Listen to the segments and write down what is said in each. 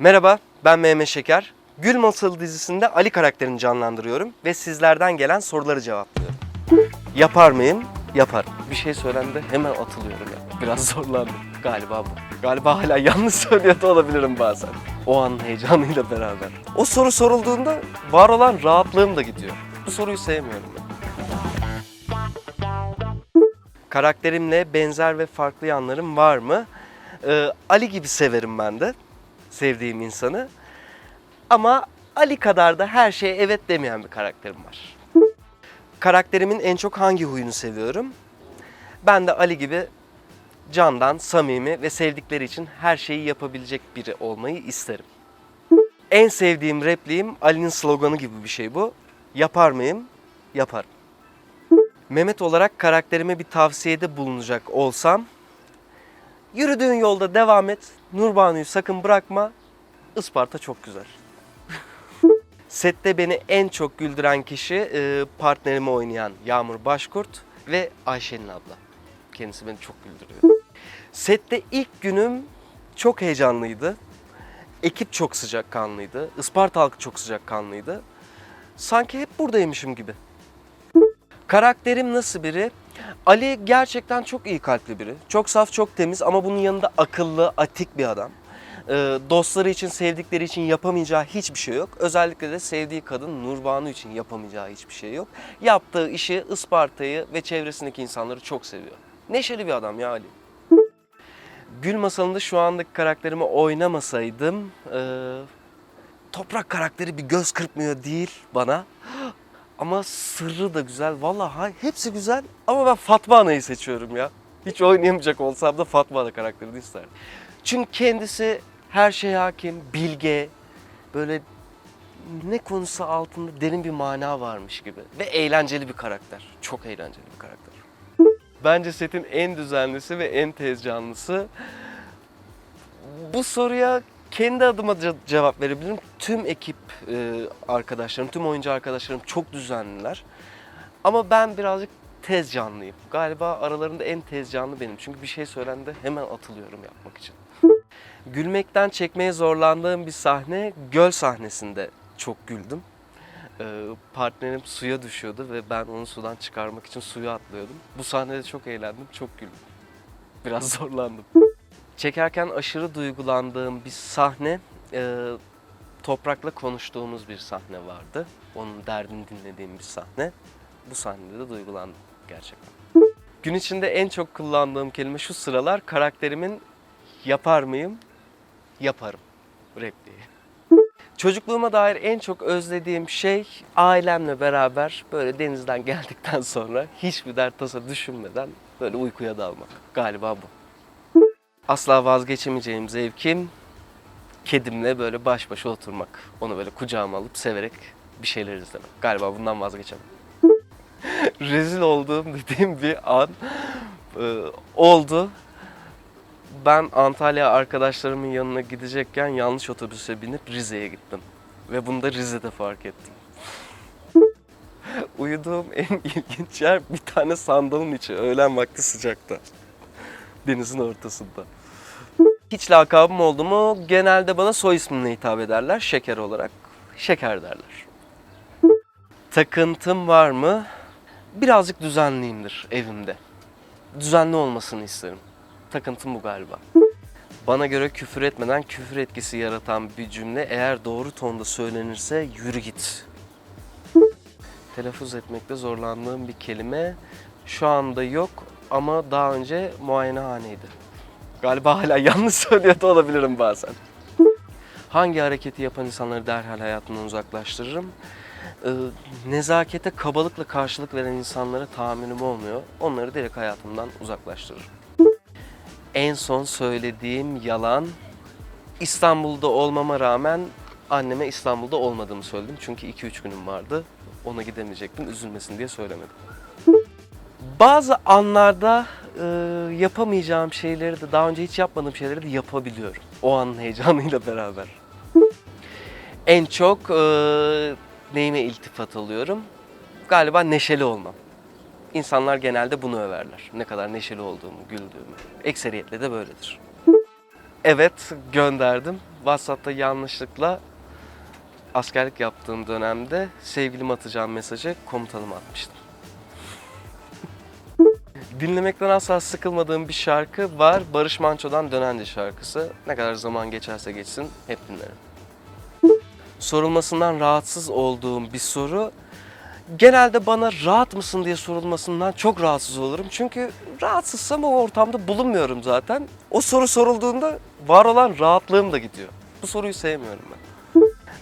Merhaba, ben Mehmet Şeker. Gül Masalı dizisinde Ali karakterini canlandırıyorum ve sizlerden gelen soruları cevaplıyorum. Yapar mıyım? Yaparım. Bir şey söylendi hemen atılıyorum ya. Biraz zorlandım. Galiba bu. Galiba hala yanlış söylüyor da olabilirim bazen. O an heyecanıyla beraber. O soru sorulduğunda var olan rahatlığım da gidiyor. Bu soruyu sevmiyorum ben. Karakterimle benzer ve farklı yanlarım var mı? Ee, Ali gibi severim ben de. Sevdiğim insanı. Ama Ali kadar da her şeye evet demeyen bir karakterim var. Karakterimin en çok hangi huyunu seviyorum? Ben de Ali gibi candan, samimi ve sevdikleri için her şeyi yapabilecek biri olmayı isterim. En sevdiğim repliğim Ali'nin sloganı gibi bir şey bu. Yapar mıyım? Yaparım. Mehmet olarak karakterime bir tavsiyede bulunacak olsam Yürüdüğün yolda devam et. Nurbanu'yu sakın bırakma. Isparta çok güzel. Sette beni en çok güldüren kişi e, partnerimi oynayan Yağmur Başkurt ve Ayşe'nin abla. Kendisi beni çok güldürüyor. Sette ilk günüm çok heyecanlıydı. Ekip çok sıcakkanlıydı. Isparta halkı çok sıcakkanlıydı. Sanki hep buradaymışım gibi. Karakterim nasıl biri? Ali gerçekten çok iyi kalpli biri. Çok saf, çok temiz ama bunun yanında akıllı, atik bir adam. Ee, dostları için, sevdikleri için yapamayacağı hiçbir şey yok. Özellikle de sevdiği kadın Nurbanu için yapamayacağı hiçbir şey yok. Yaptığı işi, Isparta'yı ve çevresindeki insanları çok seviyor. Neşeli bir adam ya Ali. Gül Masalı'nda şu andaki karakterimi oynamasaydım... ee, toprak karakteri bir göz kırpmıyor değil bana. Ama sırrı da güzel. Vallahi hay- hepsi güzel ama ben Fatma Ana'yı seçiyorum ya. Hiç oynayamayacak olsam da Fatma Ana karakterini isterdim. Çünkü kendisi her şeye hakim, bilge, böyle ne konusu altında derin bir mana varmış gibi. Ve eğlenceli bir karakter. Çok eğlenceli bir karakter. Bence setin en düzenlisi ve en tez canlısı. Bu soruya kendi adıma ce- cevap verebilirim. Tüm ekip e, arkadaşlarım, tüm oyuncu arkadaşlarım çok düzenliler. Ama ben birazcık tez canlıyım. Galiba aralarında en tez canlı benim. Çünkü bir şey söylendi hemen atılıyorum yapmak için. Gülmekten çekmeye zorlandığım bir sahne göl sahnesinde çok güldüm. Ee, partnerim suya düşüyordu ve ben onu sudan çıkarmak için suya atlıyordum. Bu sahnede çok eğlendim, çok güldüm. Biraz zorlandım. Çekerken aşırı duygulandığım bir sahne, e, Toprak'la konuştuğumuz bir sahne vardı. Onun derdini dinlediğim bir sahne. Bu sahnede de duygulandım gerçekten. Gün içinde en çok kullandığım kelime şu sıralar karakterimin yapar mıyım? Yaparım repliği. Çocukluğuma dair en çok özlediğim şey ailemle beraber böyle denizden geldikten sonra hiçbir dert tasa düşünmeden böyle uykuya dalmak. Galiba bu. Asla vazgeçemeyeceğim zevkim kedimle böyle baş başa oturmak. Onu böyle kucağıma alıp severek bir şeyler izlemek. Galiba bundan vazgeçemem. Rezil olduğum dediğim bir an e, oldu. Ben Antalya arkadaşlarımın yanına gidecekken yanlış otobüse binip Rize'ye gittim. Ve bunu da Rize'de fark ettim. Uyuduğum en ilginç yer bir tane sandalın içi. Öğlen vakti sıcakta. Denizin ortasında. Hiç lakabım oldu mu genelde bana soy ismimle hitap ederler şeker olarak. Şeker derler. Takıntım var mı? Birazcık düzenliyimdir evimde. Düzenli olmasını isterim. Takıntım bu galiba. Bana göre küfür etmeden küfür etkisi yaratan bir cümle eğer doğru tonda söylenirse yürü git. Telaffuz etmekte zorlandığım bir kelime şu anda yok ama daha önce muayenehaneydi. Galiba hala yanlış söylüyor olabilirim bazen. Hangi hareketi yapan insanları derhal hayatımdan uzaklaştırırım? Ee, nezakete kabalıkla karşılık veren insanlara tahammülüm olmuyor. Onları direkt hayatımdan uzaklaştırırım. En son söylediğim yalan İstanbul'da olmama rağmen anneme İstanbul'da olmadığımı söyledim. Çünkü 2-3 günüm vardı. Ona gidemeyecektim. Üzülmesin diye söylemedim. Bazı anlarda e, yapamayacağım şeyleri de daha önce hiç yapmadığım şeyleri de yapabiliyorum. O anın heyecanıyla beraber. En çok e, neyime iltifat alıyorum? Galiba neşeli olmam. İnsanlar genelde bunu överler. Ne kadar neşeli olduğumu, güldüğümü. Ekseriyetle de böyledir. Evet, gönderdim. WhatsApp'ta yanlışlıkla askerlik yaptığım dönemde sevgilim atacağım mesajı komutanıma atmıştım. Dinlemekten asla sıkılmadığım bir şarkı var. Barış Manço'dan Dönendi şarkısı. Ne kadar zaman geçerse geçsin hep dinlerim. Sorulmasından rahatsız olduğum bir soru. Genelde bana rahat mısın diye sorulmasından çok rahatsız olurum. Çünkü rahatsızsam o ortamda bulunmuyorum zaten. O soru sorulduğunda var olan rahatlığım da gidiyor. Bu soruyu sevmiyorum ben.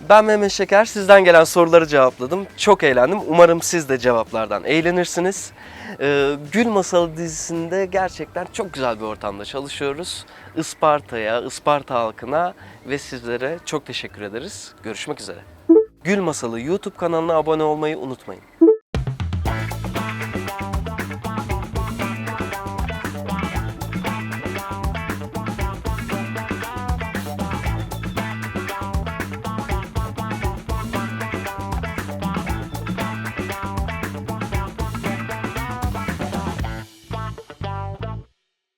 Ben Mehmet Şeker. Sizden gelen soruları cevapladım. Çok eğlendim. Umarım siz de cevaplardan eğlenirsiniz. Ee, Gül Masalı dizisinde gerçekten çok güzel bir ortamda çalışıyoruz. Isparta'ya, Isparta halkına ve sizlere çok teşekkür ederiz. Görüşmek üzere. Gül Masalı YouTube kanalına abone olmayı unutmayın.